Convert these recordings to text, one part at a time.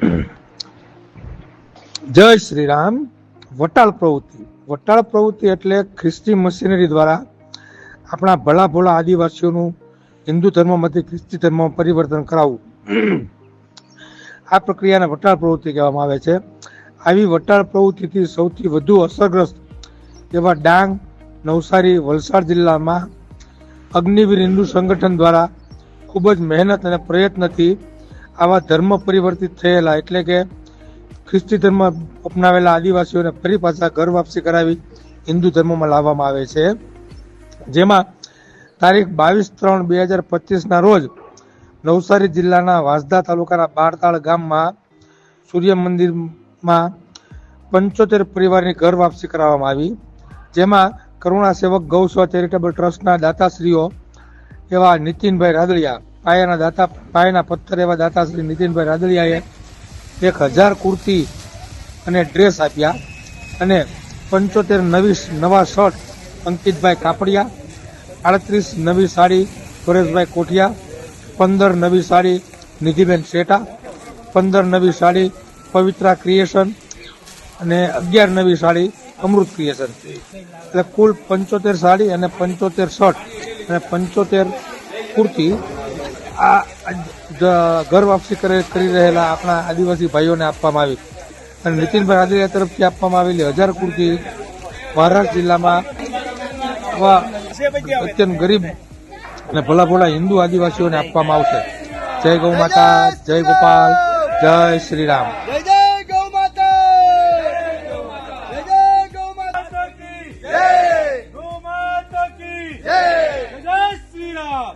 જય શ્રી રામ વટાળ પ્રવૃત્તિ. વટાળ પ્રવૃત્તિ એટલે ખ્રિસ્તી મશીનરી દ્વારા આપણા ભલા ભોળા આદિવાસીઓનું હિન્દુ ધર્મમાંથી ખ્રિસ્તી ધર્મમાં પરિવર્તન કરાવવું. આ પ્રક્રિયાને વટાળ પ્રવૃત્તિ કહેવામાં આવે છે. આવી વટાળ પ્રવૃત્તિથી સૌથી વધુ અસરગ્રસ્ત એવા ડાંગ, નવસારી, વલસાડ જિલ્લામાં અગ્નિવીર હિન્દુ સંગઠન દ્વારા ખૂબ જ મહેનત અને પ્રયત્નથી આવા ધર્મ પરિવર્તિત થયેલા એટલે કે ખ્રિસ્તી ધર્મ અપનાવેલા આદિવાસીઓને ફરી પાછા ઘર વાપસી કરાવી હિન્દુ ધર્મમાં લાવવામાં આવે છે. જેમાં તારીખ બાવીસ ત્રણ બે હજાર પચીસના રોજ નવસારી જિલ્લાના વાંસદા તાલુકાના બારતાળ ગામમાં સૂર્ય મંદિરમાં પંચોતેર પરિવારની ઘર વાપસી કરાવવામાં આવી. જેમાં કરુણા સેવક ગૌસેવા ચેરિટેબલ ટ્રસ્ટના દાતાશ્રીઓ એવા નીતિનભાઈ રાદડિયા પાયાના દાતા પાયાના પથ્થર એવા દાતા શ્રી નીતિનભાઈ રાદડિયાએ એક હજાર કુર્તી અને ડ્રેસ આપ્યા અને પંચોતેર નવી નવા શર્ટ અંકિતભાઈ કાપડિયા, આડત્રીસ નવી સાડી સુરેશભાઈ કોઠિયા, પંદર નવી સાડી નિધિબેન શેટા, પંદર નવી સાડી પવિત્રા ક્રિએશન અને અગિયાર નવી સાડી અમૃત ક્રિએશન. એટલે કુલ પંચોતેર સાડી અને પંચોતેર શર્ટ અને પંચોતેર કુર્તી આ ઘર વાપસી કરી રહેલા આપણા આદિવાસી ભાઈઓને આપવામાં આવી. અને નીતિનભાઈ હાજરિયા તરફથી આપવામાં આવેલી હજાર કુર્તી મહારાષ્ટ્ર જિલ્લામાં અત્યંત ગરીબ અને ભલા ભોળા હિન્દુ આદિવાસીઓને આપવામાં આવશે. જય ગૌ માતા જય ગોપાલ જય શ્રી રામ જય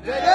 શ્રી